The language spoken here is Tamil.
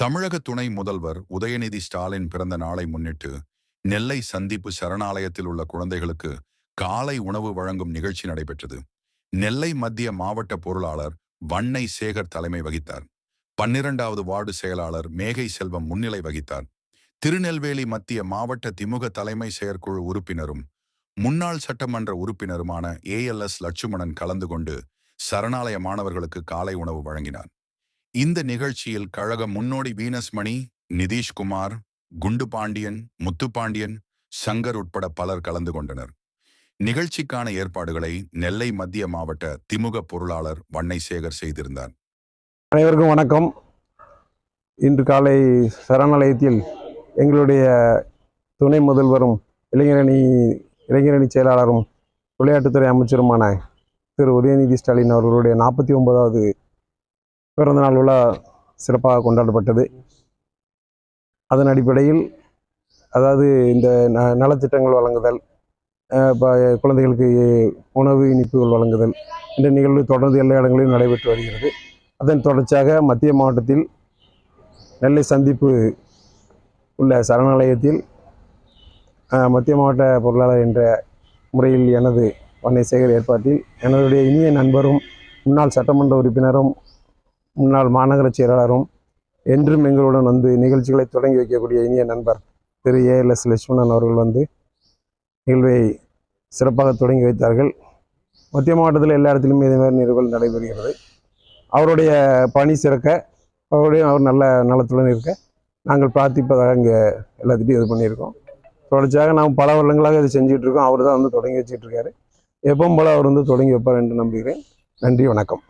தமிழக துணை முதல்வர் உதயநிதி ஸ்டாலின் பிறந்த நாளை முன்னிட்டு நெல்லை சந்திப்பு சரணாலயத்தில் உள்ள குழந்தைகளுக்கு காலை உணவு வழங்கும் நிகழ்ச்சி நடைபெற்றது. நெல்லை மத்திய மாவட்ட பொருளாளர் வண்ணை சேகர் தலைமை வகித்தார். பன்னிரண்டாவது வார்டு செயலாளர் மேகை செல்வம் முன்னிலை வகித்தார். திருநெல்வேலி மத்திய மாவட்ட திமுக தலைமை செயற்குழு உறுப்பினரும் முன்னாள் சட்டமன்ற உறுப்பினருமான ஏஎல்எஸ் லட்சுமணன் கலந்து கொண்டு சரணாலய மாணவர்களுக்கு காலை உணவு வழங்கினார். இந்த நிகழ்ச்சியில் கழக முன்னோடி வீனஸ் மணி நிதிஷ்குமார் குண்டு பாண்டியன் முத்துப்பாண்டியன் சங்கர் உட்பட பலர் கலந்து கொண்டனர். நிகழ்ச்சிக்கான ஏற்பாடுகளை நெல்லை மத்திய மாவட்ட திமுக பொருளாளர் வண்ணை சேகர் செய்திருந்தார். அனைவருக்கும் வணக்கம். இன்று காலை சரணாலயத்தில் எங்களுடைய துணை முதல்வரும் இளைஞரணி இளைஞரணி செயலாளரும் விளையாட்டுத்துறை அமைச்சருமான திரு உதயநிதி ஸ்டாலின் அவர்களுடைய நாற்பத்தி ஒன்பதாவது பிறந்தநாள் விழா சிறப்பாக கொண்டாடப்பட்டது. அதன் அடிப்படையில் அதாவது இந்த ந நலத்திட்டங்கள் வழங்குதல் குழந்தைகளுக்கு உணவு இனிப்புகள் வழங்குதல் இந்த நிகழ்வு தொடர்ந்து எல்லா இடங்களிலும் நடைபெற்று வருகிறது. அதன் தொடர்ச்சியாக மத்திய மாவட்டத்தில் நெல்லை சந்திப்பு உள்ள சரணாலயத்தில் மத்திய மாவட்ட பொருளாளர் என்ற முறையில் எனது வண்ணை சேகர் ஏற்பாட்டில் எனதுடைய இனிய நண்பரும் முன்னாள் சட்டமன்ற உறுப்பினரும் முன்னாள் மாநகர செயலாளரும் என்றும் எங்களுடன் வந்து நிகழ்ச்சிகளை தொடங்கி வைக்கக்கூடிய இனிய நண்பர் திரு ஏஎல்எஸ் லட்சுமணன் அவர்கள் வந்து நிகழ்வை சிறப்பாக தொடங்கி வைத்தார்கள். மத்திய மாவட்டத்தில் எல்லா இடத்திலுமே இதே மாதிரி நிகழ்வுகள் நடைபெறுகிறது. அவருடைய பணி சிறக்க அவருடைய அவர் நல்ல நலத்துடன் இருக்க நாங்கள் பிரார்த்திப்பதாக இங்கே எல்லாத்திட்டையும் இது பண்ணியிருக்கோம். தொடர்ச்சியாக நாம் பல வருடங்களாக இது செஞ்சுட்டு இருக்கோம். அவர் தான் வந்து தொடங்கி வச்சுட்டு இருக்காரு. எப்பவும் போல அவர் வந்து தொடங்கி வைப்பார் என்று நம்புகிறேன். நன்றி வணக்கம்.